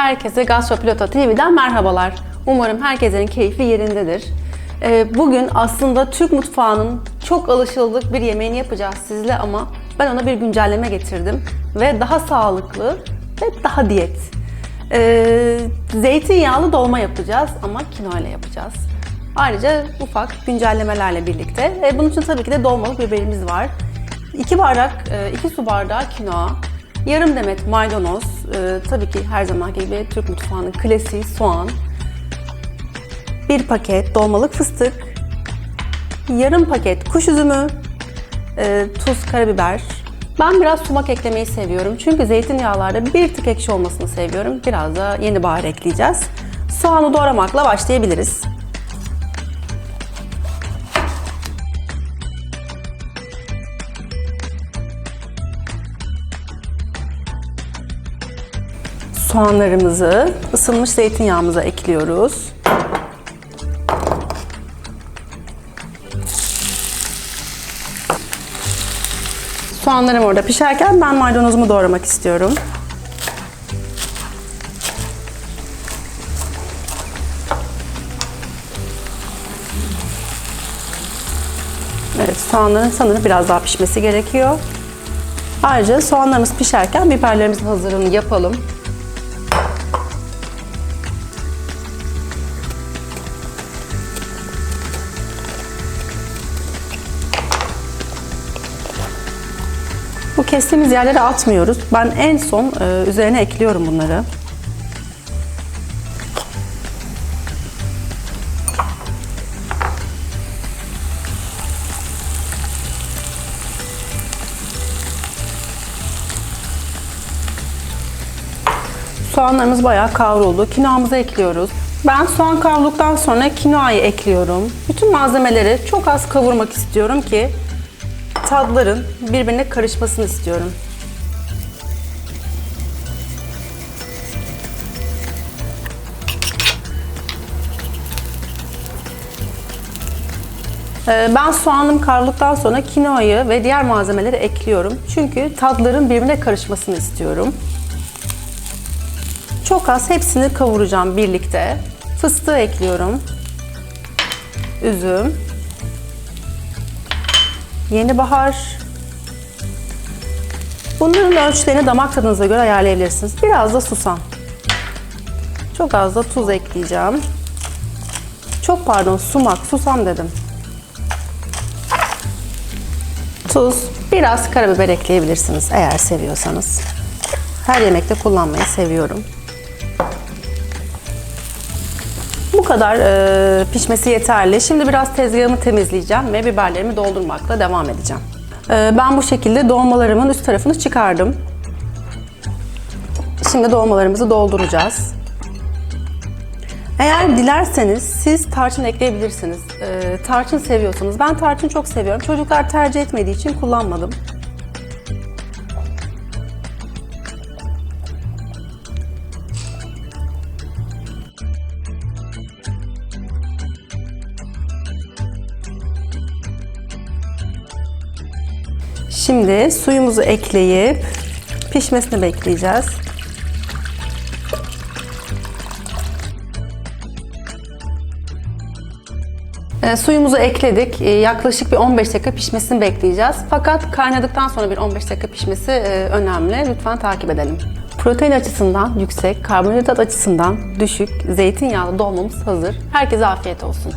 Herkese Gastropilota TV'den merhabalar. Umarım herkesin keyfi yerindedir. Ee, Bugün aslında Türk mutfağının çok alışıldık bir yemeğini yapacağız sizle ama ben ona bir güncelleme getirdim ve daha sağlıklı ve daha diyet. Ee, zeytinyağlı dolma yapacağız ama kino ile yapacağız. Ayrıca ufak güncellemelerle birlikte. E, bunun için tabii ki de dolmalık biberimiz var. 2 bardak, 2 su bardağı kinoa, yarım demet maydanoz, e, tabii ki her zamanki gibi Türk mutfağının klasiği soğan, bir paket dolmalık fıstık, yarım paket kuş üzümü, e, tuz, karabiber. Ben biraz sumak eklemeyi seviyorum. Çünkü zeytinyağlarda bir tık ekşi olmasını seviyorum. Biraz da yeni bahar ekleyeceğiz. Soğanı doğramakla başlayabiliriz. Soğanlarımızı ısınmış zeytinyağımıza ekliyoruz. Soğanlarım orada pişerken ben maydanozumu doğramak istiyorum. Evet, soğanların sanırım biraz daha pişmesi gerekiyor. Ayrıca soğanlarımız pişerken biberlerimizin hazırlığını yapalım. Kestiğimiz yerlere atmıyoruz. Ben en son e, üzerine ekliyorum bunları. Soğanlarımız bayağı kavruldu. Kinoamızı ekliyoruz. Ben soğan kavrulduktan sonra kinoayı ekliyorum. Bütün malzemeleri çok az kavurmak istiyorum ki tatların birbirine karışmasını istiyorum. Ee, Ben soğanım kavrulduktan sonra kinoayı ve diğer malzemeleri ekliyorum. Çünkü tatların birbirine karışmasını istiyorum. Çok az hepsini kavuracağım birlikte. Fıstığı ekliyorum. Üzüm. Yeni bahar. Bunların ölçülerini damak tadınıza göre ayarlayabilirsiniz. Biraz da susam. Çok az da tuz ekleyeceğim. Çok pardon sumak, susam dedim. Tuz, biraz karabiber ekleyebilirsiniz eğer seviyorsanız. Her yemekte kullanmayı seviyorum. Bu kadar e, pişmesi yeterli. Şimdi biraz tezgahımı temizleyeceğim ve biberlerimi doldurmakla devam edeceğim. E, ben bu şekilde dolmalarımın üst tarafını çıkardım. Şimdi dolmalarımızı dolduracağız. Eğer dilerseniz siz tarçın ekleyebilirsiniz. E, tarçın seviyorsanız. Ben tarçın çok seviyorum. Çocuklar tercih etmediği için kullanmadım. Şimdi suyumuzu ekleyip pişmesini bekleyeceğiz. E, suyumuzu ekledik. E, yaklaşık bir 15 dakika pişmesini bekleyeceğiz. Fakat kaynadıktan sonra bir 15 dakika pişmesi e, önemli. Lütfen takip edelim. Protein açısından yüksek, karbonhidrat açısından düşük, zeytinyağlı dolmamız hazır. Herkese afiyet olsun.